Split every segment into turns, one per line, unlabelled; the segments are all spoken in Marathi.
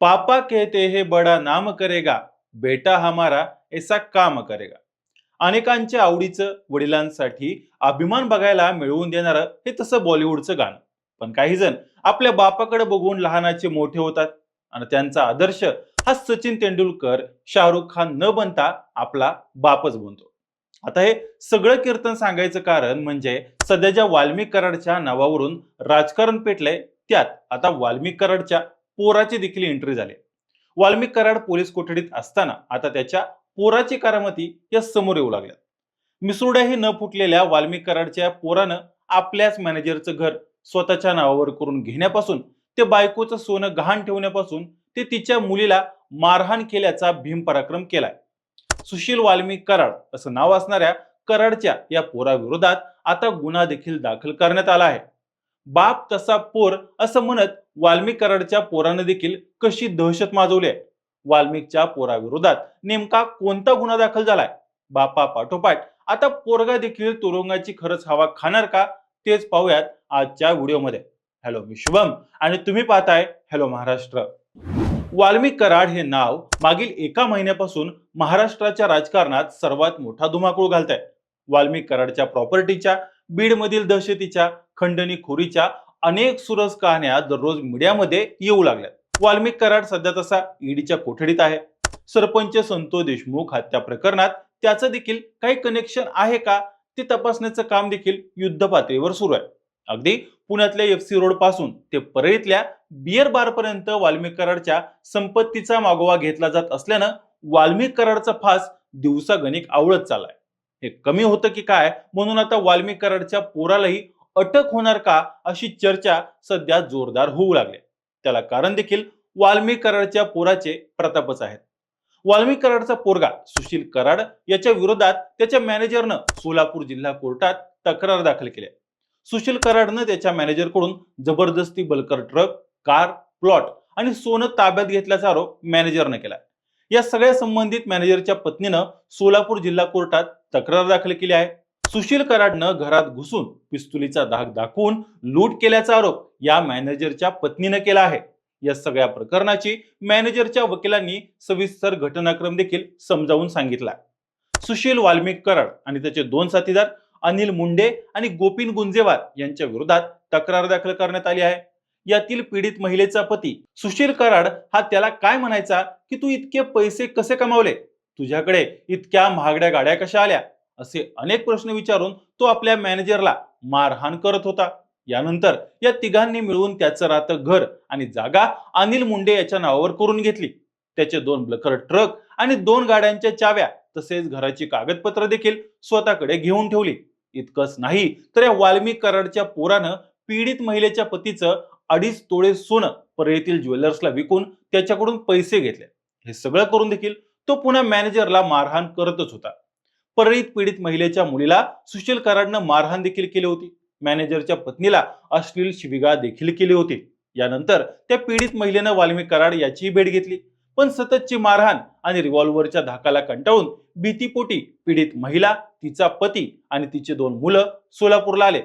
पापा कहते हे बडा नाम करेगा बेटा हमारा ऐसा काम करेगा. अनेकांच्या आवडीचं वडिलांसाठी अभिमान बघायला मिळवून देणारं हे तसं बॉलिवूडचं गाणं. पण काही जण आपल्या बापाकडे बघून लहानाचे मोठे होतात आणि त्यांचा आदर्श हा सचिन तेंडुलकर शाहरुख खान न बनता आपला बापच बनतो. आता हे सगळं कीर्तन सांगायचं कारण म्हणजे सध्या ज्या वाल्मिक कराडच्या नावावरून राजकारण पेटलंय त्यात आता वाल्मिक कराडच्या पोराची देखील एंट्री झाली. वाल्मिक कराड पोलीस कोठडीत असताना आता त्याच्या पोराची करामती या समोर येऊ लागल्या. मिसुरड्याही न फुटलेल्या वाल्मिक कराडच्या पोरानं आपल्याच मॅनेजरचं घर स्वतःच्या नावावर करून घेण्यापासून ते बायकोचं सोनं गहाण ठेवण्यापासून ते तिच्या मुलीला मारहाण केल्याचा भीम पराक्रम केलाय. सुशील वाल्मिक कराड असं नाव असणाऱ्या कराडच्या या पोराविरोधात आता गुन्हा देखील दाखल करण्यात आला आहे. बाप तसा पोर असं म्हणत वाल्मिक कराडच्या पोरानं देखील कशी दहशत माजवली आहे? वाल्मिकच्या पोराविरोधात नेमका कोणता गुन्हा दाखल झालाय? बापा पाठोपाठ. आता पोरगा देखील तुरुंगाची खरंच हवा खाणार का? तेच पाहूयात आजच्या व्हिडिओमध्ये. हॅलो मी शुभम आणि तुम्ही पाहताय हॅलो महाराष्ट्र. वाल्मिक कराड हे नाव मागील एका महिन्यापासून महाराष्ट्राच्या राजकारणात सर्वात मोठा धुमाकूळ घालत आहे वाल्मिक कराडच्या प्रॉपर्टीच्या बीडमधील दहशतीच्या खंडणीखोरीच्या अनेक सुरस कहाण्या दररोज मीडियामध्ये येऊ लागल्यात. वाल्मिक कराड सध्या तसा ईडीच्या कोठडीत आहे. सरपंच संतोष देशमुख हत्या प्रकरणात त्याचं देखील काही कनेक्शन आहे का? ते तपासण्याचं काम देखील युद्ध पातळीवर सुरू आहे. अगदी पुण्यातल्या एफ सी रोडपासून ते परळीतल्या बियर बार पर्यंत वाल्मिक कराडच्या संपत्तीचा मागोवा घेतला जात असल्यानं वाल्मिक कराडचा फास दिवसागणिक आवळत चाललाय. हे कमी होतं की काय? म्हणून आता वाल्मिक कराडच्या पोरालाही अटक होणार का अशी चर्चा सध्या जोरदार होऊ लागली. त्याला कारण देखील वाल्मी कराडच्या पोराचे प्रतापच आहेत. वाल्मिक कराडचा पोरगा सुशील कराड याच्या विरोधात त्याच्या मॅनेजरनं सोलापूर जिल्हा कोर्टात तक्रार दाखल केली आहे. सुशील कराडनं त्याच्या मॅनेजरकडून जबरदस्ती बलकर ट्रक कार प्लॉट आणि सोनं ताब्यात घेतल्याचा आरोप मॅनेजरनं केला या सगळ्या संबंधित मॅनेजरच्या पत्नीनं सोलापूर जिल्हा कोर्टात तक्रार दाखल केली आहे. सुशील कराडनं घरात घुसून पिस्तुलीचा धाक दाखवून लूट केल्याचा आरोप या मॅनेजरच्या पत्नीनं केला आहे. या सगळ्या प्रकरणाची मॅनेजरच्या वकिलांनी सविस्तर घटनाक्रम देखील समजावून सांगितला सुशील वाल्मिक कराड आणि त्याचे दोन साथीदार अनिल मुंडे आणि गोपीन गुंजेवार यांच्या विरोधात तक्रार दाखल करण्यात आली आहे. यातील पीडित महिलेचा पती सुशील कराड हा त्याला काय म्हणायचा की तू इतके पैसे कसे कमावले? तुझ्याकडे इतक्या महागड्या गाड्या कशा आल्या? असे अनेक प्रश्न विचारून तो आपल्या मॅनेजरला मारहाण करत होता. यानंतर या तिघांनी मिळून त्याचं राहतं घर आणि जागा अनिल मुंडे याच्या नावावर करून घेतली. त्याचे दोन ब्लकर ट्रक आणि दोन गाड्यांच्या चाव्या तसेच घराची कागदपत्र देखील स्वतःकडे घेऊन ठेवली. इतकंच नाही तर या वाल्मी कराडच्या पोरानं पीडित महिलेच्या पतीचं अडीच तोळे सोनं परळीतील ज्वेलर्सला विकून त्याच्याकडून पैसे घेतले. हे सगळं करून देखील तो पुन्हा मॅनेजरला मारहाण करतच होता. परळीत पीडित महिलेच्या मुलीला सुशील कराडनं मारहाण देखील केली होती. मॅनेजरच्या पत्नीला अश्लील शिविगा देखील केली होती. यानंतर त्या पीडित महिलेनं वाल्मिक कराड याचीही भेट घेतली. पण सततची मारहाण आणि रिव्हॉल्व्हरच्या धाकाला कंटाळून भीतीपोटी पीडित महिला तिचा पती आणि तिचे दोन मुलं सोलापूरला आले.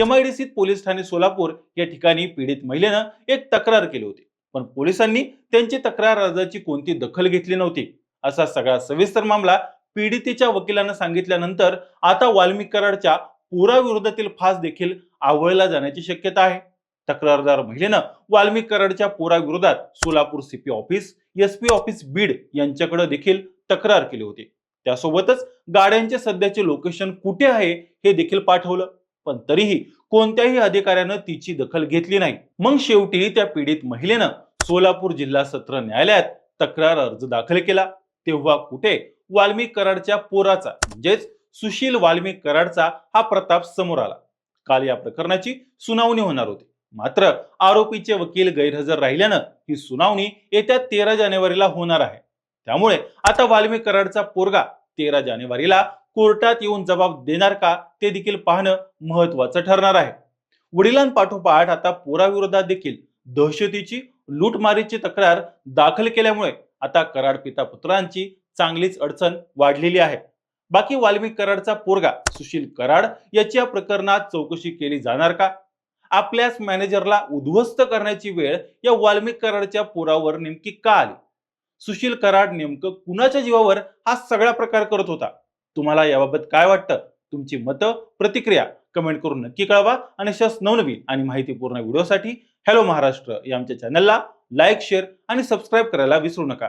एमआयडीसीत पोलीस ठाणे सोलापूर या ठिकाणी पीडित महिलेनं एक तक्रार केली होती. पण पोलिसांनी त्यांची तक्रार अर्जाची कोणती दखल घेतली नव्हती. असा सगळा सविस्तर मामला पीडितेच्या वकिलांना सांगितल्यानंतर आता वाल्मिक कराडच्या पोराविरोधातील फास देखील आवळला जाण्याची शक्यता आहे. तक्रारदार महिलेनं वाल्मिक कराडच्या पोराविरोधात Solapur CP office SP office Beed यांच्याकडे देखील तक्रार केली होती. त्यासोबतच गाड्यांचे सध्याचे लोकेशन कुठे आहे हे देखील पाठवलं. पण तरीही कोणत्याही अधिकाऱ्यानं तिची दखल घेतली नाही. मग शेवटी त्या पीडित महिलेनं सोलापूर जिल्हा सत्र न्यायालयात तक्रार अर्ज दाखल केला. तेव्हा कुठे वाल्मिक कराडच्या पोराचा म्हणजेच सुशील वाल्मिक कराडचा हा प्रताप समोर आला. काल या प्रकरणाची सुनावणी होणार होती. मात्र आरोपीचे वकील गैरहजर राहिल्यानं ही सुनावणी येत्या तेरा जानेवारीला होणार आहे. त्यामुळे आता वाल्मिक कराडचा पोरगा तेरा जानेवारीला कोर्टात येऊन जबाब देणार का ते देखील पाहणं महत्वाचं ठरणार आहे. वडिलांपाठोपाठ आता पोराविरोधात देखील दहशतीची लूटमारीची तक्रार दाखल केल्यामुळे आता कराड पिता पुत्रांची चांगलीच अडचण वाढलेली आहे. बाकी वाल्मिक कराडचा पोरगा सुशील कराड याची या प्रकरणात चौकशी केली जाणार का? आपल्याच मॅनेजरला उद्ध्वस्त करण्याची वेळ या वाल्मिक कराडच्या पुरावर नेमकी का आली? सुशील कराड नेमकं कुणाच्या जीवावर हा सगळा प्रकार करत होता? तुम्हाला याबाबत काय वाटतं? तुमची मतं प्रतिक्रिया कमेंट करून नक्की कळवा आणि अशाच नवनवीन आणि माहितीपूर्ण व्हिडिओसाठी हॅलो महाराष्ट्र या आमच्या चॅनलला लाईक शेअर आणि सबस्क्राईब करायला विसरू नका.